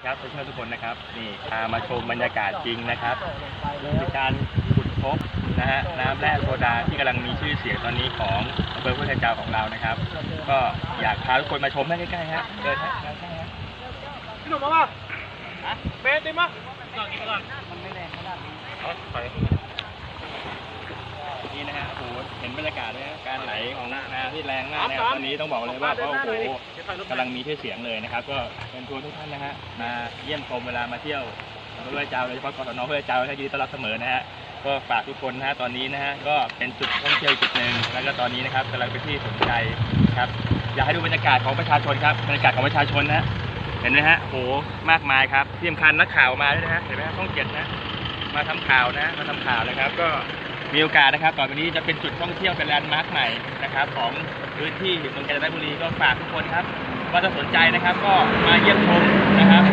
ดีครับเพื่อนๆทุกคนนะครับนี่พามาชมบรรยากาศจริงนะครับนี่คือการขุดพบนะฮะน้ำแร่โซดาที่กำลังมีชื่อเสียงตอนนี้ของอำเภอพุทธเจ้าของเรานะครับ ก็อยากพาทุกคนมาชมได้ใกล้ๆฮะเดินฮะใกล้ๆฮะพี่หนุ่มมาป่ะเบสได้มั้ยนี่นะฮะโอ้โหเห็น บรรยากาศนะฮะการไหลของน้ำที่แรงมากนะครับตอนนี้ต้องบอกเลยว่าโอ้โหกำลังมีชื่อเสียงเลยนะครับ ก็เชิญชวนทุกท่านนะฮะมาเยี่ยมชมเวลามาเที่ยวอำเภอพุทธเจ้าโดยเฉพาะกศนพุทธเจ้าให้ยินดีต้อนรับเสมอนะฮะก็ฝากทุกคนนะฮะตอนนี้นะฮะก็เป็นจุดท่องเที่ยวอีกจุดหนึ่งแล้วก็ตอนนี้นะครับกำลังเป็นที่สนใจครับอยากให้ดูบรรยากาศของประชาชนครับบรรยากาศของประชาชนนะฮะเห็นไหมฮะโอ้โหมากมายครับที่สำคัญนักข่าวมาด้วยนะฮะเห็นไหมฮะช่องเจ็ดนะมาทำข่าวนะมาทำข่าวนะครับ ก็ มีโอกาสนะครับต่อไปนี้จะเป็นจุดท่องเที่ยวเป็นแลนด์มาร์คใหม่นะครับของพื้นที่เมืองกาญจนบุรีก็ฝากทุกคนครับว่าจะสนใจนะครับก็มาเยี่ยมชมนะครับ